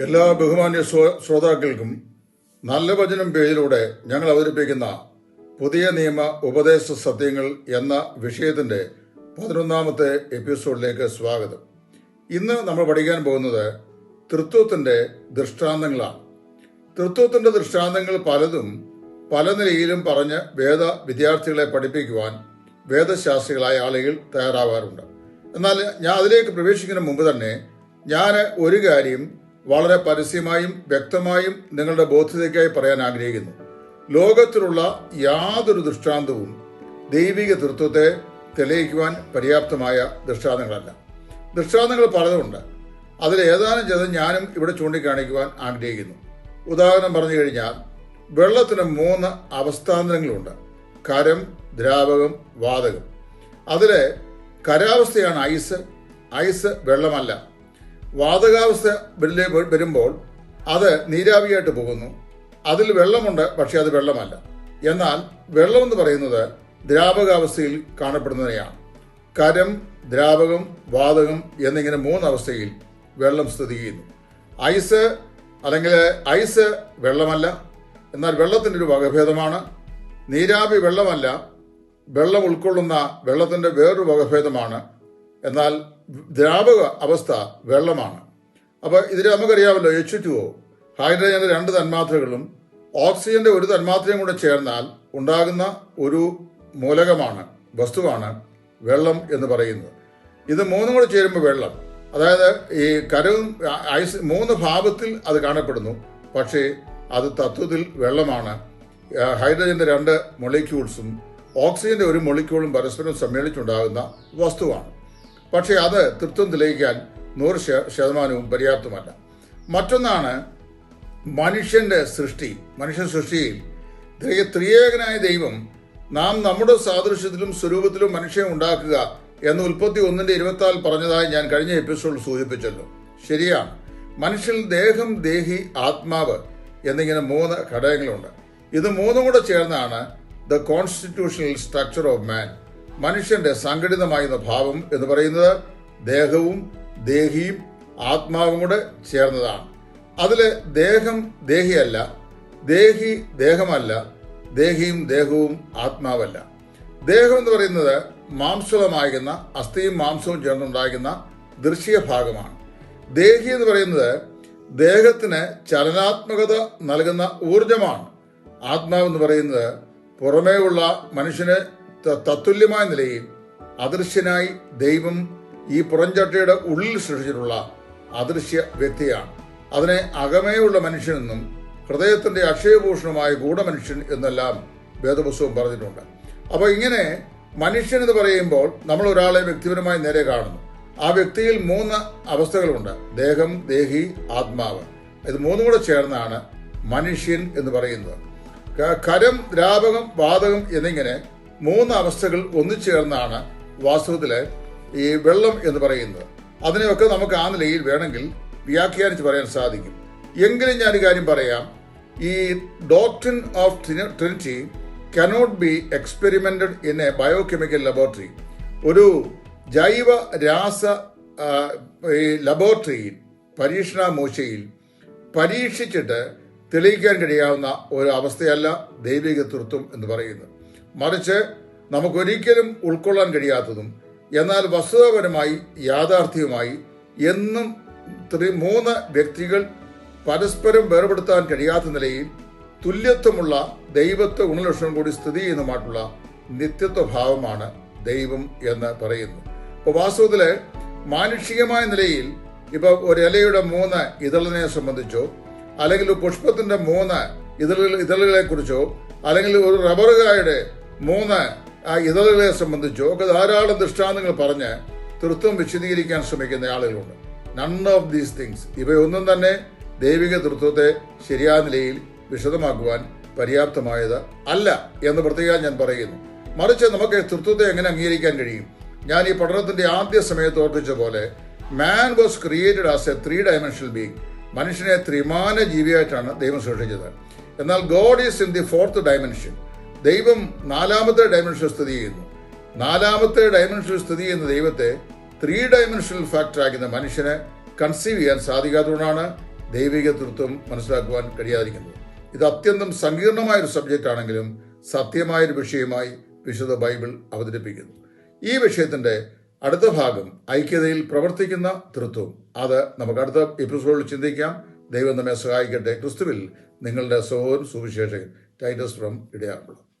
എല്ലാ ബഹുമാന്യ ശ്രോ- ശ്രോതാക്കൾക്കും നല്ല വചനം പേജിലൂടെ ഞങ്ങൾ അവതരിപ്പിക്കുന്ന പുതിയ നിയമ ഉപദേശ സത്യങ്ങൾ എന്ന വിഷയത്തിന്റെ പതിനൊന്നാമത്തെ എപ്പിസോഡിലേക്ക് സ്വാഗതം. ഇന്ന് നമ്മൾ പഠിക്കാൻ പോകുന്നത് തൃത്വത്തിന്റെ ദൃഷ്ടാന്തങ്ങളാണ്. തൃത്വത്തിന്റെ ദൃഷ്ടാന്തങ്ങൾ പലതും പല നിലയിലും പറഞ്ഞ് വേദ വിദ്യാർത്ഥികളെ പഠിപ്പിക്കുവാൻ വേദശാസ്ത്രികളായ ആളുകൾ തയ്യാറാവാറുണ്ട്. എന്നാൽ ഞാൻ അതിലേക്ക് പ്രവേശിക്കുന്നതിന് മുമ്പ് തന്നെ ഞാൻ ഒരു കാര്യം വളരെ പരസ്യമായും വ്യക്തമായും നിങ്ങളുടെ ബോധ്യതയ്ക്കായി പറയാൻ ആഗ്രഹിക്കുന്നു. ലോകത്തിലുള്ള യാതൊരു ദൃഷ്ടാന്തവും ദൈവിക തൃത്വത്തെ തെളിയിക്കുവാൻ പര്യാപ്തമായ ദൃഷ്ടാന്തങ്ങളല്ല. ദൃഷ്ടാന്തങ്ങൾ പലതുണ്ട്. അതിൽ ഏതാനും ചിലത് ഞാനും ഇവിടെ ചൂണ്ടിക്കാണിക്കുവാൻ ആഗ്രഹിക്കുന്നു. ഉദാഹരണം പറഞ്ഞു കഴിഞ്ഞാൽ വെള്ളത്തിന് മൂന്ന് അവസ്ഥാന്തരങ്ങളുണ്ട്. കരം ദ്രാവകം വാതകം. അതിലെ കരാവസ്ഥയാണ് ഐസ്. ഐസ് വെള്ളമല്ല. വാതകാവസ്ഥ വരുമ്പോൾ അത് നീരാവിയായിട്ട് പോകുന്നു. അതിൽ വെള്ളമുണ്ട് പക്ഷെ അത് വെള്ളമല്ല. എന്നാൽ വെള്ളം എന്ന് പറയുന്നത് ദ്രാവകാവസ്ഥയിൽ കാണപ്പെടുന്നതിനെയാണ് കരം ദ്രാവകം വാതകം എന്നിങ്ങനെ മൂന്നവസ്ഥയിൽ വെള്ളം സ്ഥിതി ചെയ്യുന്നു. ഐസ് അല്ലെങ്കിൽ ഐസ് വെള്ളമല്ല എന്നാൽ വെള്ളത്തിന്റെ ഒരു വകഭേദമാണ്. നീരാവി വെള്ളമല്ല വെള്ളം ഉൾക്കൊള്ളുന്ന വെള്ളത്തിന്റെ വേറൊരു വകഭേദമാണ്. എന്നാൽ ദ്രാവക അവസ്ഥ വെള്ളമാണ്. അപ്പോൾ ഇതിൽ നമുക്കറിയാമല്ലോ എച്ച് ടു ഒ ഹൈഡ്രജന്റെ രണ്ട് തന്മാത്രകളും ഓക്സിജന്റെ ഒരു തന്മാത്രയും കൂടെ ചേർന്നാൽ ഉണ്ടാകുന്ന ഒരു മൂലകമാണ് വസ്തുവാണ് വെള്ളം എന്ന് പറയുന്നത്. ഇത് മൂന്നും കൂടെ ചേരുമ്പോൾ വെള്ളം. അതായത് ഈ കരവും ഐസ് മൂന്ന് ഭാവത്തിൽ അത് കാണപ്പെടുന്നു. പക്ഷേ അത് തത്വത്തിൽ വെള്ളമാണ്. ഹൈഡ്രജന്റെ രണ്ട് മൊളിക്യൂൾസും ഓക്സിജന്റെ ഒരു മൊളിക്യൂളും പരസ്പരം സമ്മേളിച്ചുണ്ടാകുന്ന വസ്തുവാണ്. പക്ഷേ അത് തൃത്വം തെളിയിക്കാൻ നൂറ് ശതമാനവും പര്യാപ്തമല്ല. മറ്റൊന്നാണ് മനുഷ്യന്റെ സൃഷ്ടി. മനുഷ്യ സൃഷ്ടിയിൽ ത്രിയേകനായ ദൈവം നാം നമ്മുടെ സാദൃശ്യത്തിലും സ്വരൂപത്തിലും മനുഷ്യനെ ഉണ്ടാക്കുക എന്ന് ഉൽപ്പത്തി ഒന്നിന്റെ ഇരുപത്തിനാല് പറഞ്ഞതായി ഞാൻ കഴിഞ്ഞ എപ്പിസോഡിൽ സൂചിപ്പിച്ചല്ലോ. ശരിയാണ്. മനുഷ്യൻ ദേഹം ദേഹി ആത്മാവ് എന്നിങ്ങനെ മൂന്ന് ഘടകങ്ങളുണ്ട്. ഇത് മൂന്നും കൂടെ ചേർന്നാണ് the constitutional structure of man. മനുഷ്യന്റെ സംഘടിതമായിരുന്ന ഭാവം എന്ന് പറയുന്നത് ദേഹവും ദേഹിയും ആത്മാവും കൂടെ ചേർന്നതാണ്. അതിൽ ദേഹം ദേഹിയല്ല ദേഹി ദേഹമല്ല ദേഹിയും ദേഹവും ആത്മാവല്ല. ദേഹം എന്ന് പറയുന്നത് മാംസളമാകുന്ന അസ്ഥിയും മാംസവും ചേർന്നുണ്ടാകുന്ന ദൃശ്യ ഭാഗമാണ്. ദേഹി എന്ന് പറയുന്നത് ദേഹത്തിന് ചലനാത്മകത നൽകുന്ന ഊർജമാണ് ആത്മാവ് എന്ന് പറയുന്നത് പുറമേയുള്ള മനുഷ്യന് തത്തുല്യമായ നിലയിൽ അദൃശ്യനായി ദൈവം ഈ പുറംചട്ടയുടെ ഉള്ളിൽ സൃഷ്ടിച്ചിട്ടുള്ള അദൃശ്യ വ്യക്തിയാണ്. അതിനെ അകമേയുള്ള മനുഷ്യനെന്നും ഹൃദയത്തിന്റെ അക്ഷയഭൂഷണമായ ഗൂഢമനുഷ്യൻ എന്നെല്ലാം വേദപുസ്തകം പറഞ്ഞിട്ടുണ്ട്. അപ്പോൾ ഇങ്ങനെ മനുഷ്യൻ എന്ന് പറയുമ്പോൾ നമ്മൾ ഒരാളെ വ്യക്തിപരമായി നേരെ കാണുന്നു. ആ വ്യക്തിയിൽ മൂന്ന് അവസ്ഥകളുണ്ട്. ദേഹം ദേഹി ആത്മാവ്. ഇത് മൂന്നും കൂടെ ചേർന്നാണ് മനുഷ്യൻ എന്ന് പറയുന്നത്. കരം ദ്രാവകം വാതകം എന്നിങ്ങനെ മൂന്ന് അവസ്ഥകൾ ഒന്നിച്ചേർന്നാണ് വാസ്തവത്തിലെ ഈ വെള്ളം എന്ന് പറയുന്നത്. അതിനെയൊക്കെ നമുക്ക് ആ നിലയിൽ വേണമെങ്കിൽ വ്യാഖ്യാനിച്ച് പറയാൻ സാധിക്കും. എങ്കിലും ഞാൻ കാര്യം പറയാം. ഈ doctor of Trinity cannot be experimented in a biochemical laboratory ഒരു ജൈവ രാസ ലബോറട്ടറിയിൽ പരീക്ഷണ മൂശയിൽ പരീക്ഷിച്ചിട്ട് തെളിയിക്കാൻ കഴിയാവുന്ന ഒരു അവസ്ഥയല്ല ദൈവിക തൃത്വം എന്ന് പറയുന്നത്. മറിച്ച് നമുക്കൊരിക്കലും ഉൾക്കൊള്ളാൻ കഴിയാത്തതും എന്നാൽ വസ്തുതാപരമായി യാഥാർത്ഥ്യവുമായി എന്നും മൂന്ന് വ്യക്തികൾ പരസ്പരം വേർപെടുത്താൻ കഴിയാത്ത നിലയിൽ തുല്യത്വമുള്ള ദൈവത്വ ഗുണലക്ഷണം കൂടി സ്ഥിതി ചെയ്യുന്നതുമായിട്ടുള്ള നിത്യത്വ ഭാവമാണ് ദൈവം എന്ന് പറയുന്നു. അപ്പോൾ വാസ്തവത്തിൽ മാനുഷികമായ നിലയിൽ ഇപ്പൊ ഒരു ഇലയുടെ മൂന്ന് ഇതളിനെ സംബന്ധിച്ചോ അല്ലെങ്കിൽ പുഷ്പത്തിന്റെ മൂന്ന് ഇതളുകൾ ഇതളുകളെ കുറിച്ചോ അല്ലെങ്കിൽ ഒരു റബ്ബറുകായുടെ മൂന്ന് ആ ഇതളുകളെ സംബന്ധിച്ചോ ഒക്കെ ധാരാളം ദൃഷ്ടാന്തങ്ങൾ പറഞ്ഞ് തൃത്വം വിശദീകരിക്കാൻ ശ്രമിക്കുന്ന ആളുകളുണ്ട്. നൺ ഓഫ് ദീസ് തിങ്സ് ഇവയൊന്നും തന്നെ ദൈവിക തൃത്വത്തെ ശരിയായ നിലയിൽ വിശദമാക്കുവാൻ പര്യാപ്തമായത് അല്ല എന്ന് പ്രത്യേകം ഞാൻ പറയുന്നു. മറിച്ച് നമുക്ക് തൃത്വത്തെ എങ്ങനെ അംഗീകരിക്കാൻ കഴിയും? ഞാൻ ഈ പഠനത്തിന്റെ ആദ്യ സമയത്ത് ഓർപ്പിച്ച പോലെ man was created as a three dimensional being മനുഷ്യനെ ത്രിമാന ജീവിയായിട്ടാണ് ദൈവം സൃഷ്ടിച്ചത്. എന്നാൽ God is in the fourth dimension ദൈവം നാലാമത്തെ ഡയമെൻഷൻ സ്ഥിതി ചെയ്യുന്നു. നാലാമത്തെ ഡയമെൻഷൻ സ്ഥിതി ചെയ്യുന്ന ദൈവത്തെ ത്രീ ഫാക്ടർ ആക്കുന്ന മനുഷ്യന് കൺസീവ് ചെയ്യാൻ സാധിക്കാത്തതുകൊണ്ടാണ് ദൈവിക തൃത്വം മനസ്സിലാക്കുവാൻ കഴിയാതിരിക്കുന്നത്. ഇത് അത്യന്തം സങ്കീർണമായ ഒരു സബ്ജക്റ്റ് ആണെങ്കിലും സത്യമായൊരു വിഷയമായി വിശുദ്ധ ബൈബിൾ അവതരിപ്പിക്കുന്നു. ഈ വിഷയത്തിന്റെ അടുത്ത ഭാഗം ഐക്യതയിൽ പ്രവർത്തിക്കുന്ന തൃത്വം. അത് നമുക്ക് അടുത്ത എപ്പിസോഡിൽ ചിന്തിക്കാം. ദൈവം നമ്മെ സഹായിക്കട്ടെ. ക്രിസ്തുവിൽ നിങ്ങളുടെ സഹോദരൻ സുവിശേഷകൻ ടൈറ്റസ് ഫ്രം ഇടയാറുള്ളത്